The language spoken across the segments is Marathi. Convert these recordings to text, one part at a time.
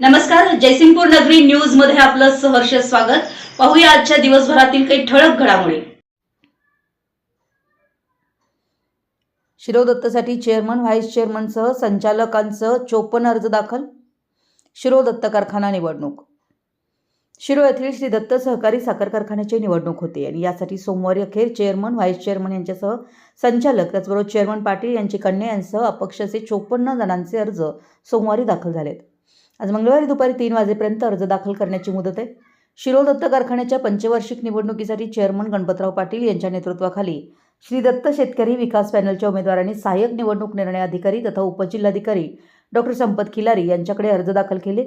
नमस्कार जयसिंगपूर नगरी न्यूजमध्ये आपलं सहर्ष स्वागत. पाहूया आजच्या दिवसभरातील काही ठळक घडामोडी. शिरोदत्तसाठी चेअरमन व्हाईस चेअरमनसह संचालकांसह चोपन्न अर्ज दाखल. शिरो दत्त कारखाना निवडणूक. शिरो येथील श्री दत्त सहकारी साखर कारखान्याची निवडणूक होते आणि यासाठी सोमवारी अखेर चेअरमन व्हाईस चेअरमन यांच्यासह संचालक त्याचबरोबर चेअरमन पाटील यांची कन्या यांसह अपक्ष असे चोपन्न जणांचे अर्ज सोमवारी दाखल झालेत. आज मंगळवारी दुपारी तीन वाजेपर्यंत अर्ज दाखल करण्याची मुदत आहे. शिरोळ दत्त कारखान्याच्या पंचवार्षिक निवडणुकीसाठी चेअरमन गणपतराव पाटील यांच्या नेतृत्वाखाली श्री दत्त शेतकरी विकास पॅनलच्या उमेदवारांनी सहाय्यक निवडणूक निर्णय अधिकारी तथा उपजिल्हाधिकारी डॉक्टर संपत खिलारी यांच्याकडे अर्ज दाखल केले.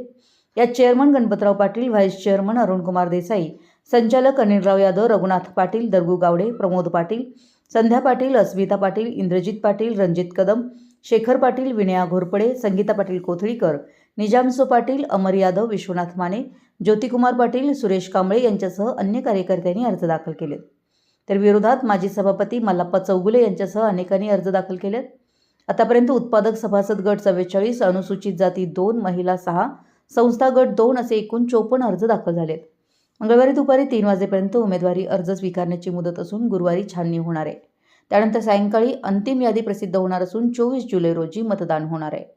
यात chairman Ganpatrao Patil vice chairman Arunkumar Desai संचालक अनिलराव यादव रघुनाथ पाटील दर्गू गावडे प्रमोद पाटील संध्या पाटील अस्मिता पाटील इंद्रजित पाटील रणजित कदम शेखर पाटील विनया घोरपडे संगीता पाटील कोथळीकर निजामसो पाटील अमर यादव विश्वनाथ माने ज्योतिकुमार पाटील सुरेश कांबळे यांच्यासह अन्य कार्यकर्त्यांनी अर्ज दाखल केलेत. तर विरोधात माजी सभापती मल्लाप्पा चौगुले यांच्यासह अनेकांनी अर्ज दाखल केलेत. आतापर्यंत उत्पादक सभासद गट चव्वेचाळीस अनुसूचित जाती दोन महिला सहा संस्था गट दोन असे एकूण चोपन्न अर्ज दाखल झालेत. मंगळवारी दुपारी तीन वाजेपर्यंत उमेदवारी अर्ज स्वीकारण्याची मुदत असून गुरुवारी छाननी होणार आहे. त्यानंतर सायंकाळी अंतिम यादी प्रसिद्ध होणार असून चोवीस जुलै रोजी मतदान होणार आहे.